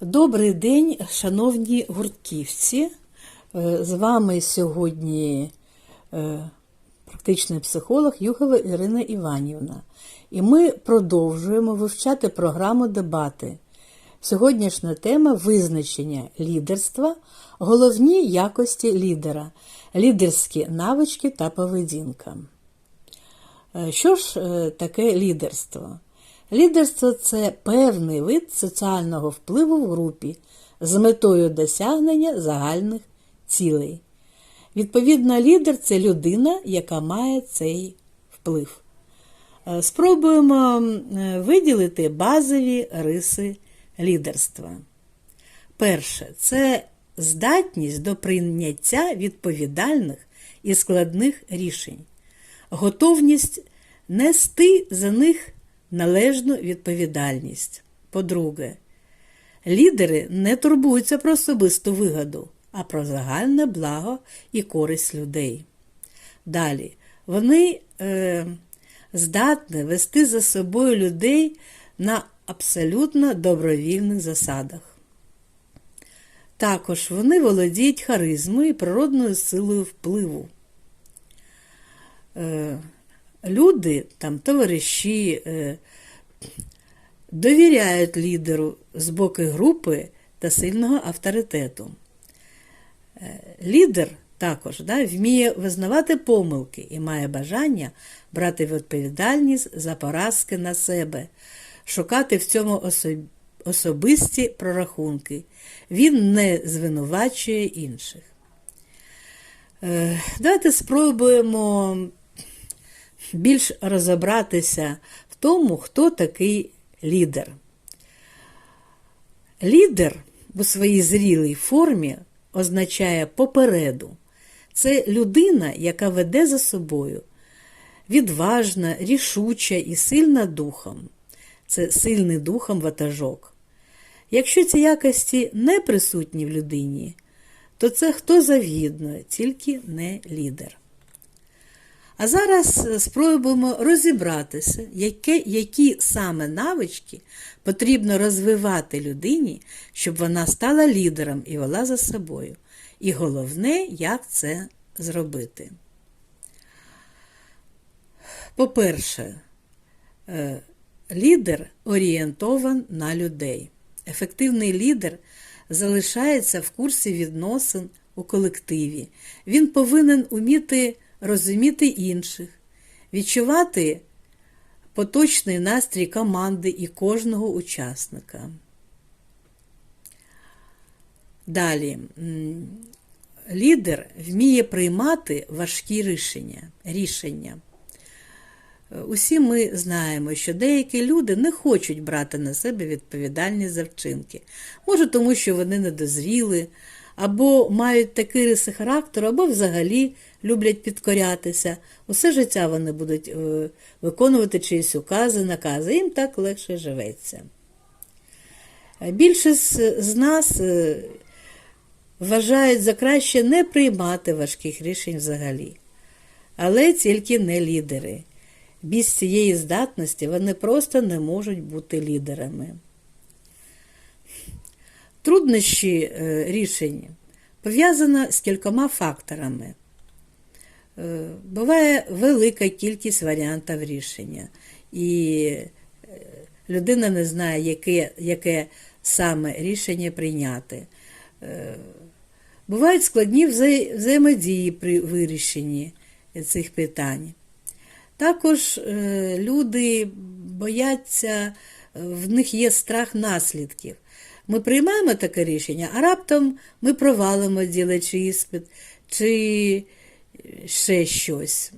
Добрий день, шановні гуртківці. Е, З вами сьогодні е, практичний психолог Югова Ірина Іванівна. І ми продовжуємо вивчати програму дебати. Сьогоднішня тема визначення лідерства, головні якості лідера, лідерські навички та поведінка. Е, Що ж таке лідерство? Лідерство це певний вид соціального впливу в групі з метою досягнення загальних цілей. Відповідно, лідер це людина, яка має цей вплив. Е, Спробуємо е, виділити базові риси лідерства. Перше це здатність до прийняття відповідальних і складних рішень, готовність нести за них належну відповідальність. По-друге, лідери не турбуються про особисту вигоду, а про загальне благо і користь людей. Далі, вони е, здатні вести за собою людей на абсолютно добровільних засадах. Також вони володіють харизмою і природною силою впливу. Е, люди, там, товариші, е, довіряють лідеру з боку групи та сильного авторитету. Е, Лідер також да, вміє визнавати помилки і має бажання брати відповідальність за поразки на себе, шукати в цьому особ- особисті прорахунки. Він не звинувачує інших. Е, Давайте спробуємо більш розібратися в тому, хто такий лідер. Лідер у своїй зрілій формі означає попереду. Це людина, яка веде за собою, відважна, рішуча і сильна духом. Це сильний духом ватажок. Якщо ці якості не присутні в людині, то це хто завгідно, тільки не лідер. А зараз е, спробуємо розібратися, яке, які саме навички потрібно розвивати людині, щоб вона стала лідером і вела за собою. І головне, як це зробити. По-перше, е, лідер орієнтован на людей. Ефективний лідер залишається в курсі відносин у колективі. Він повинен уміти розуміти інших, відчувати поточний настрій команди і кожного учасника. Далі, лідер вміє приймати важкі рішення. рішення. Е, Усі ми знаємо, що деякі люди не хочуть брати на себе відповідальність за вчинки. Може, тому що вони недозріли, або мають такі риси характеру, або взагалі люблять підкорятися. Усе життя вони будуть е, виконувати чиїсь укази, накази, їм так легше живеться. Е, Більшість з нас е, вважають за краще не приймати важких рішень взагалі. Але тільки не лідери. Без цієї здатності вони просто не можуть бути лідерами. Труднощі е, рішень пов'язано з кількома факторами. Е, Буває велика кількість варіантів рішення, і е, людина не знає, яке, яке саме рішення прийняти. Бувають складні вза- взаємодії при вирішенні цих питань. Також люди бояться, в них є страх наслідків. Ми приймаємо таке рішення, а раптом ми провалимо ділячи іспит чи ще щось.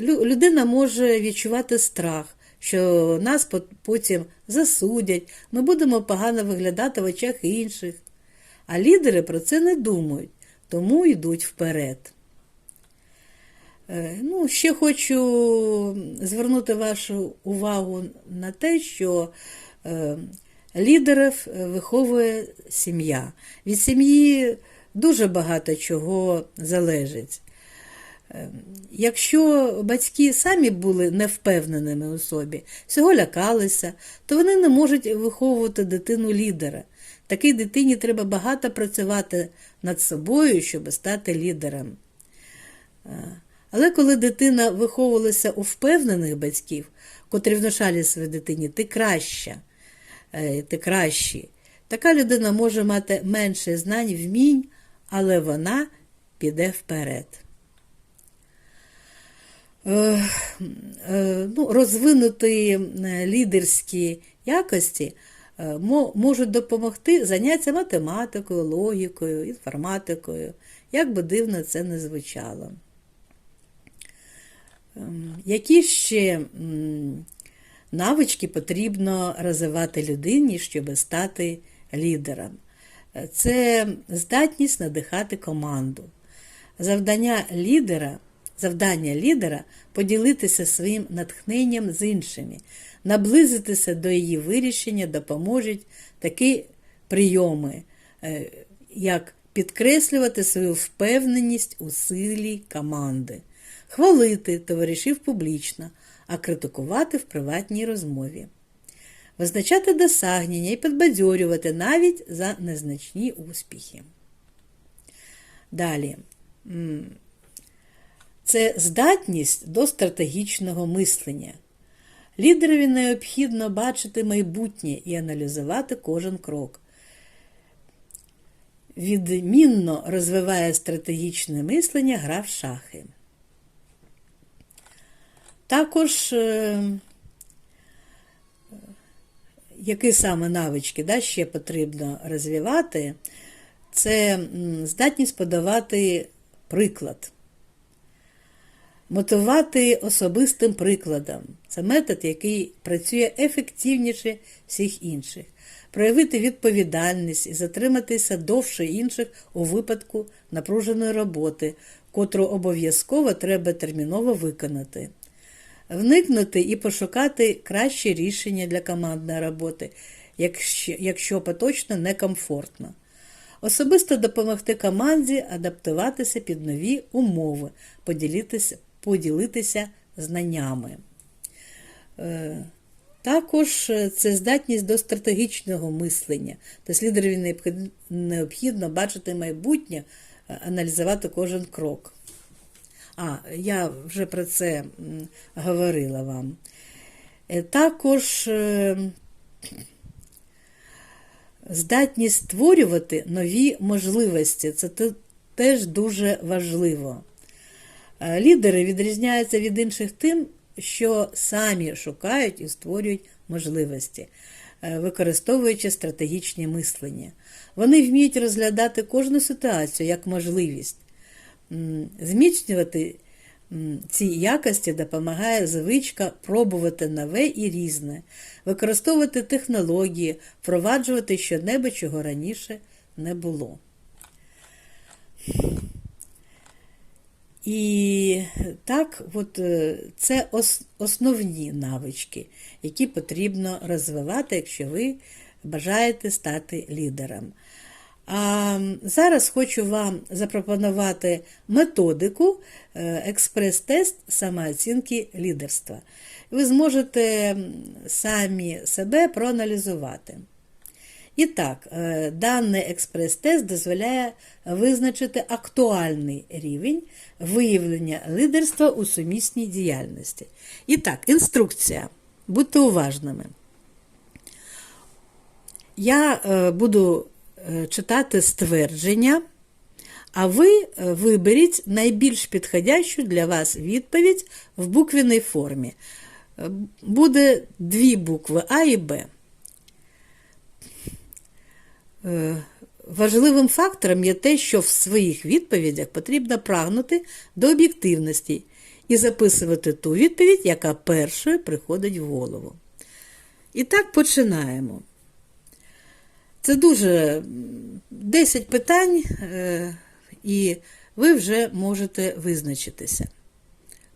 Людина може відчувати страх, що нас потім засудять, ми будемо погано виглядати в очах інших. А лідери про це не думають, тому йдуть вперед. Е, Ну, ще хочу звернути вашу увагу на те, що е, лідерів е, виховує сім'я. Від сім'ї дуже багато чого залежить. Е, Якщо батьки самі були невпевненими у собі, всього лякалися, то вони не можуть виховувати дитину лідера. Такій дитині треба багато працювати над собою, щоб стати лідером. Е, Але коли дитина виховувалася у впевнених батьків, котрі внушали своїй дитині, ти краща, е, ти кращий, така людина може мати менше знань, вмінь, але вона піде вперед. Е, е, ну, розвинути е, лідерські якості е, можуть допомогти заняття математикою, логікою, інформатикою, як би дивно це не звучало. Ем, Які ще навички потрібно розвивати людині, щоб стати лідером? Це здатність надихати команду. Завдання лідера, завдання лідера поділитися своїм натхненням з іншими, наблизитися до її вирішення допоможуть такі прийоми, е, як підкреслювати свою впевненість у силі команди, хвалити товаришів публічно, а критикувати в приватній розмові, визначати досягнення і підбадьорювати навіть за незначні успіхи. Далі. Це здатність до стратегічного мислення. Лідерові необхідно бачити майбутнє і аналізувати кожен крок. Відмінно розвиває стратегічне мислення гра в шахи. Також, е, які саме навички да, ще потрібно розвивати, це здатність подавати приклад. Мотивувати особистим прикладом. Це метод, який працює ефективніше всіх інших. Проявити відповідальність і затриматися довше інших у випадку напруженої роботи, котру обов'язково треба терміново виконати. Вникнути і пошукати кращі рішення для командної роботи, якщо, якщо поточно некомфортно. Особисто допомогти команді адаптуватися під нові умови, поділитися, поділитися знаннями. Е, Також е, це здатність до стратегічного мислення. Тобто лідерові необхідно бачити майбутнє, е, аналізувати кожен крок. А, я вже про це говорила вам. Е, Також е, здатність створювати нові можливості. Це теж дуже важливо. Е, Лідери відрізняються від інших тим, що самі шукають і створюють можливості, використовуючи стратегічне мислення. Вони вміють розглядати кожну ситуацію як можливість. Зміцнювати ці якості допомагає звичка пробувати нове і різне, використовувати технології, впроваджувати щонебудь, чого раніше не було. І так, от е, це основні навички, які потрібно розвивати, якщо ви бажаєте стати лідером. Зараз хочу вам запропонувати методику е, експрес-тест самооцінки лідерства. Ви зможете самі себе проаналізувати. І так, е, даний експрес-тест дозволяє визначити актуальний рівень виявлення лидерства у сумісній діяльності. І так, інструкція. Будьте уважними. Я е, буду читати ствердження, а ви е, виберіть найбільш підходящу для вас відповідь в буквеній формі. Е, Буде дві букви А і Б. Е, Важливим фактором є те, що в своїх відповідях потрібно прагнути до об'єктивності і записувати ту відповідь, яка першою приходить в голову. І так починаємо. Це дуже 10 питань, е, і ви вже можете визначитися.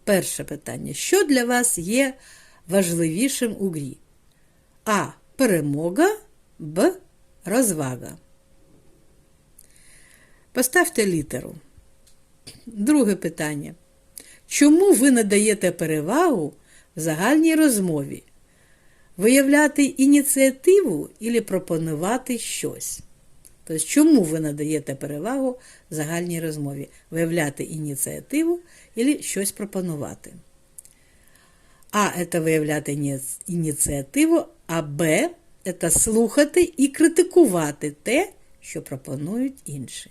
Перше питання. Що для вас є важливішим у грі? А. Перемога, Б. Розвага. Поставте літеру. Друге питання. чому ви надаєте перевагу в загальній розмові? Виявляти ініціативу і пропонувати щось. Тобто, чому ви надаєте перевагу загальній розмові? Виявляти ініціативу і щось пропонувати. А це виявляти ініціативу, а Б це слухати і критикувати те, що пропонують інші.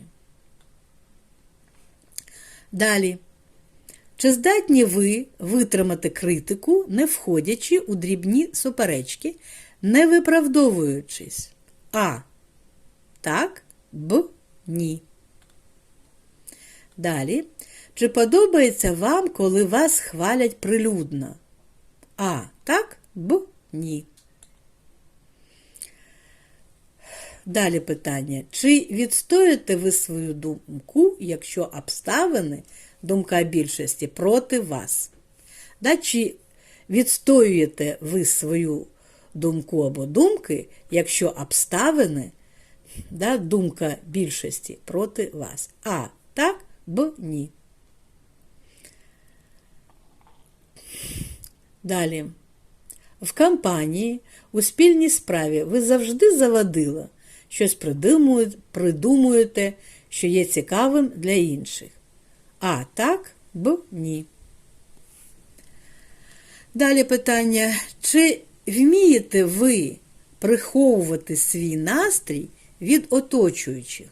Далі. Чи здатні ви витримати критику, не входячи у дрібні суперечки, не виправдовуючись? А. Так, Б. Ні. Далі. Чи подобається вам, коли вас хвалять прилюдно? А. Так, Б. Ні. Далі питання. Чи відстоюєте ви свою думку, якщо обставини, думка більшості, проти вас? Да, чи відстоюєте ви свою думку або думки, якщо обставини, да, думка більшості проти вас? А. Так, Б. Ні. Далі. В кампанії, у спільній справі ви завжди завадила, щось придумуєте, що є цікавим для інших. А так, Б. Ні. Далі питання. Чи вмієте ви приховувати свій настрій від оточуючих?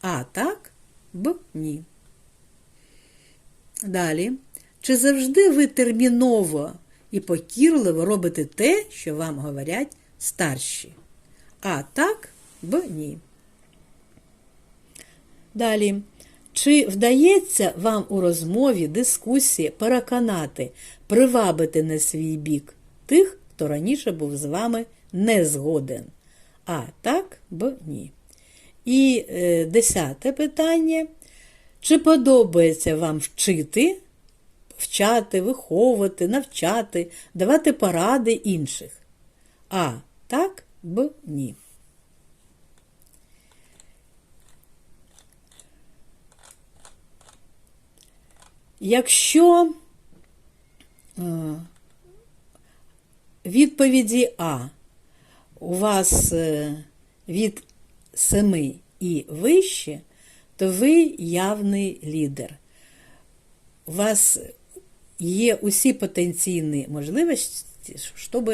А так, Б. Ні. Далі. Чи завжди ви терміново і покірливо робите те, що вам говорять старші? А так, Б. Ні. Далі. Чи вдається вам у розмові, дискусії переконати, привабити на свій бік тих, хто раніше був з вами не згоден? А так, Б. Ні. І е, десяте питання. Чи подобається вам вчити, вчати, виховувати, навчати, давати поради інших? А. Так, Б. Ні. Якщо е, відповіді А у вас е, від 7 і вище, то ви явний лідер. У вас є усі потенційні можливості, щоб,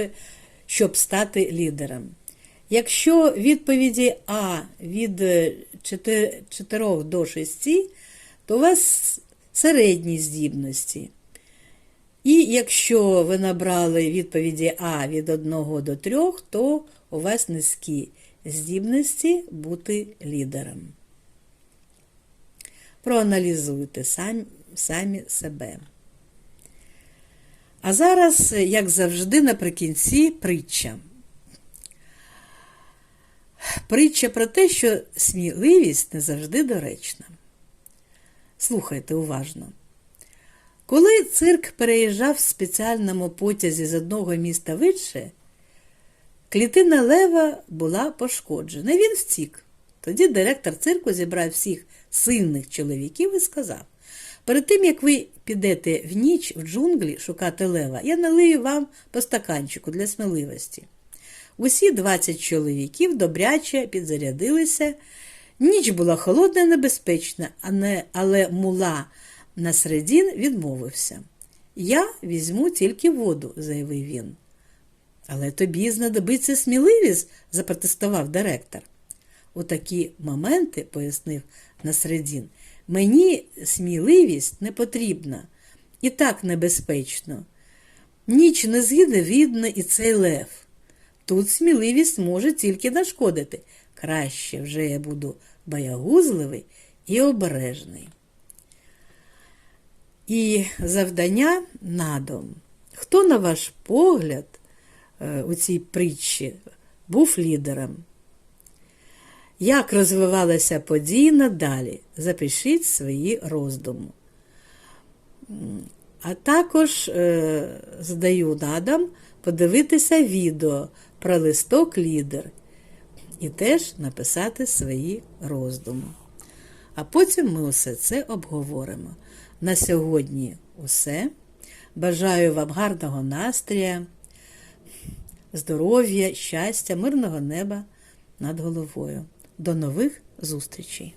щоб стати лідером. Якщо відповіді А від 4 до 6, то у вас середні здібності. І якщо ви набрали відповіді А від 1 до 3, то у вас низькі здібності бути лідером. Проаналізуйте самі, самі себе. А зараз, як завжди, наприкінці притча. Притча про те, що сміливість не завжди доречна. Слухайте уважно. Коли цирк переїжджав в спеціальному потязі з одного міста в інше, клітина лева була пошкоджена. Він втік. Тоді директор цирку зібрав всіх сильних чоловіків і сказав: перед тим, як ви підете в ніч в джунглі шукати лева, я налию вам по стаканчику для сміливості. Усі 20 чоловіків добряче підзарядилися. Ніч була холодна і небезпечна, але мула Насредін відмовився. Я візьму тільки воду, заявив він. Але тобі знадобиться сміливість, запротестував директор. У такі моменти, пояснив Насредін, мені сміливість не потрібна і так небезпечно. Ніч не згине видно і цей лев. Тут сміливість може тільки нашкодити. Краще вже я буду боягузливий і обережний. І завдання надом. Хто, на ваш погляд, у цій притчі був лідером? Як розвивалися події надалі? Запишіть свої роздуми. А також е, здаю надам подивитися відео про листок лідер і теж написати свої роздуми. А потім ми усе це обговоримо. на сьогодні усе. Бажаю вам гарного настрія, здоров'я, щастя, мирного неба над головою. До нових зустрічей!